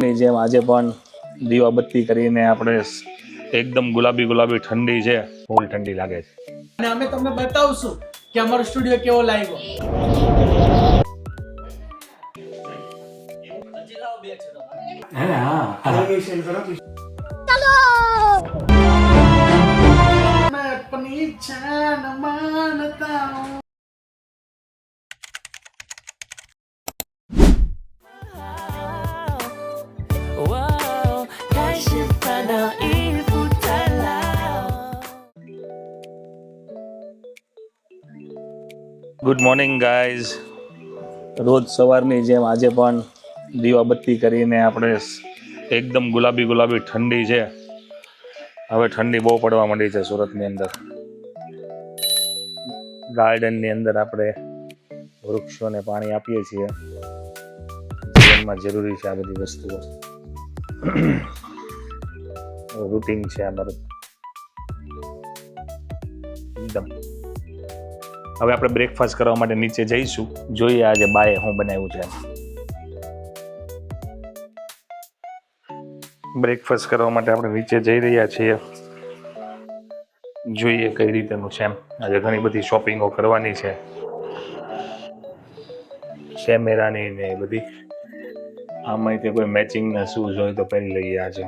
ની જેમ આજે પણ દીવાબત્તી કરીને આપણે એકદમ ગુલાબી ગુલાબી ઠંડી છે. ફૂલ ઠંડી લાગે છે. અને અમે તમને બતાવશું કે અમારો સ્ટુડિયો કેવો લાગ્યો. પણ ઈચ્છા ન માનતા ગુડ મોર્નિંગ ગાઈઝ રોજ સવારની જેમ આજે પણ દીવાબત્તી કરીને આપણે એકદમ ગુલાબી ગુલાબી ઠંડી છે. હવે ઠંડી બહુ પડવા માંડી છે સુરતની અંદર. ગાર્ડનની અંદર આપણે વૃક્ષોને પાણી આપીએ છીએ. જીવનમાં જરૂરી છે આ બધી વસ્તુઓ. રૂટિન છે અમારું એકદમ હવે આપણે બ્રેકફાસ્ટ કરવા માટે નીચે જઈશું. જોઈએ આજે બાએ હું બનાવ્યું છે. બ્રેકફાસ્ટ કરવા માટે આપણે નીચે જઈ રહ્યા છીએ. જોઈએ કઈ રીતેનું છે એમ. આજે ઘણી બધી શોપિંગો કરવાની છે. કેમેરાની ને એ બધી. આમાં તે કોઈ મેચિંગના શૂઝ હોય તો પહેરી લઈએ આજે.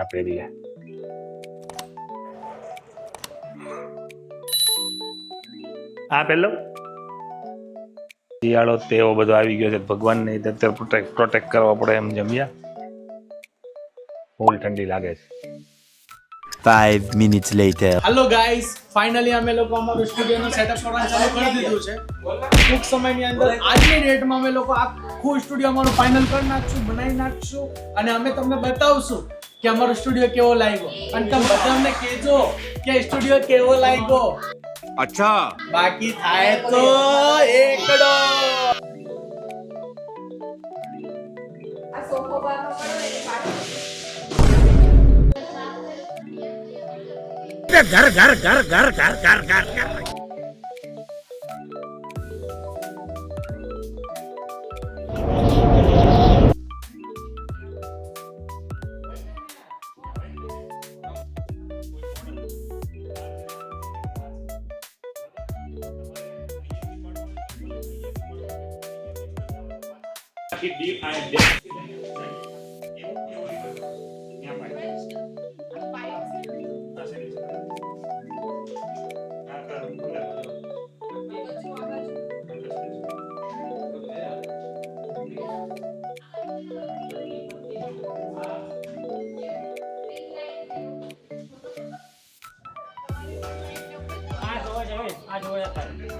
આ દઈએ. આ પહેલો શિયાળો તેવો બધો આવી ગયો છે ભગવાનને અત્યારે પ્રોટેક્ટ પ્રોટેક્ટ કરવા પડે એમ જમ્યા. ફૂલ ઠંડી લાગે છે. 5 minutes later. Hello guys finally અમે લોકો અમારું સ્ટુડિયોનો સેટઅપ કરવાનું ચાલુ કરી દીધું છે. ટૂંક સમયની અંદર આજની ડેટમાં અમે લોકો આખું સ્ટુડિયો અમારું ફાઇનલ કરી નાખશું બનાવી નાખશું અને અમે તમને બતાવશું કે અમારો સ્ટુડિયો કેવો લાગ્યો? અને તમે બધાને કહેજો કે સ્ટુડિયો કેવો લાગ્યો. અચ્છા. બાકી થાય તો એકડો ઘર ઘર ઘર ઘર ઘર ઘર ઘર પડ્યો એટલે પાછો એટલે ઉપડતા નથી તો પણ તું ઉપર કર. ઈ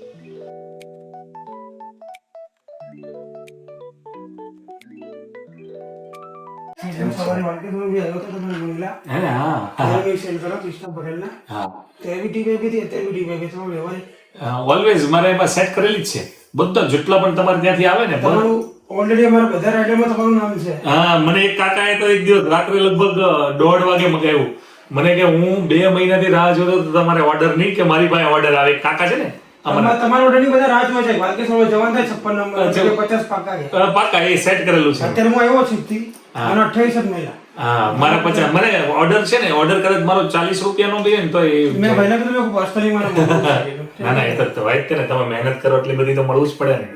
ઓલવેઝ મારે એમાં સેટ કરેલી જ છે. બધા જેટલા પણ તમારે ત્યાંથી આવે ને ઓલરેડી અમારા બધા રાઇડરમાં તમારું નામ છે. હા મને એક કાકાએ તો એક દિવસ રાત્રે લગભગ દોઢ વાગે મગાવ્યું. મને કે હું બે મહિનાથી રાહ જોતો તો તમારે ઓર્ડર નહીં કે મારી પાસે ઓર્ડર આવે. એક કાકા છે ને તમારા તમારા ઓલરેડી બધા રાહ જોવે છે વાલકેશ્વરમાં જવાનું થાય નંબર. એટલે પચાસ પાકા છે પાકા એ સેટ કરેલું છે. અત્યારે હું આવ્યો છું થી. જ મળ્યા. હા મારા પચાસ મને ઓર્ડર છે ને ઓર્ડર કદાચ મારો ચાલીસ રૂપિયાનો બી ને તો એ મેં ભાઈને કીધું મેં પર્સનલી મને ના ના એ તો થવાય જ ને તમે મહેનત કરો એટલી બધી તો મળવું જ પડે ને.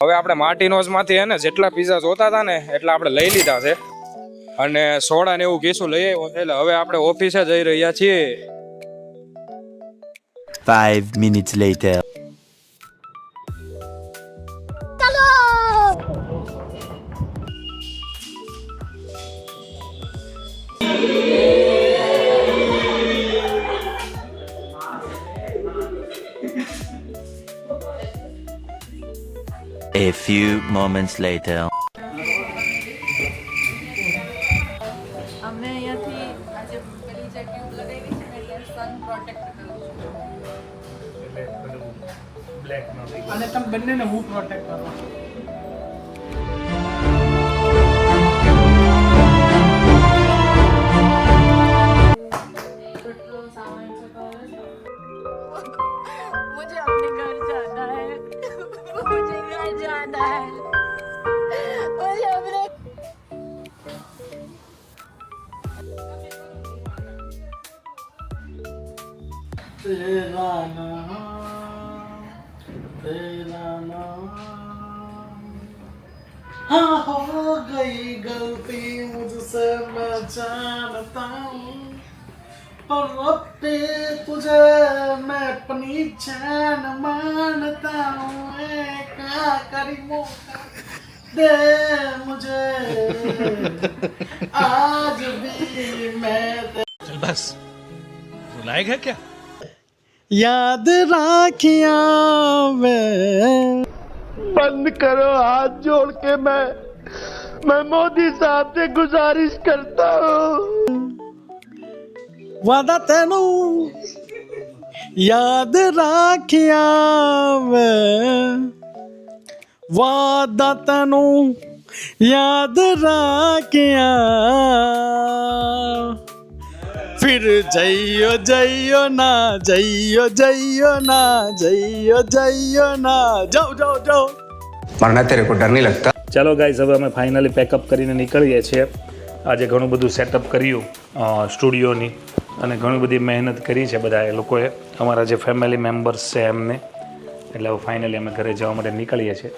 હવે આપણે માર્ટિનોઝમાંથી હે ને જેટલા પીઝા જોતા હતા ને એટલા આપણે લઈ લીધા છે. અને સોડા ને એવું કીશું લઈ આવ્યો એટલે હવે આપણે ઓફિસે જઈ રહ્યા છીએ 5 minutes later. A few moments later. અને તમે બંનેને હું પ્રોટેક્ટ કરો છે. ખબર तेरा नाम हाँ हो गई गलती, मुझसे मैं जानता हूँ। पर अब पे तुझे मैं अपनी जान मानता हूँ। क्या करी मौका दे मुझे। आज भी मैं ਯਾਦ ਰੱਖਿਆ ਮੈਂ। ਬੰਦ ਕਰੋ ਹੱਥ ਜੋੜ ਕੇ ਮੈਂ ਮੈਂ ਮੋਦੀ ਸਾਹਿਬ ਤੇ ਗੁਜ਼ਾਰਿਸ਼ ਕਰਤਾ ਹੂੰ। ਵਾਦਾ ਤੈਨੂੰ। ਯਾਦ ਰੱਖਿਆ ਮੈਂ। ਵਾਦਾ ਤੈਨੂੰ ਯਾਦ ਰੱਖਿਆ। ફિર જઈયો જઈયો ના જઈયો જઈયો ના જઈયો જઈયો ના જાઓ જાવ જાવ મારા અત્યારે કોઈ ડર નહીં લગતા ચાલો ગાઈઝ હવે અમે ફાઇનલી પેકઅપ કરીને નીકળીએ છીએ. આજે ઘણું બધું સેટઅપ કર્યું સ્ટુડિયોની અને ઘણી બધી મહેનત કરી છે બધા એ લોકોએ. અમારા જે ફેમિલી મેમ્બર્સ છે એમને. એટલે ફાઇનલી અમે ઘરે જવા માટે નીકળીએ છીએ.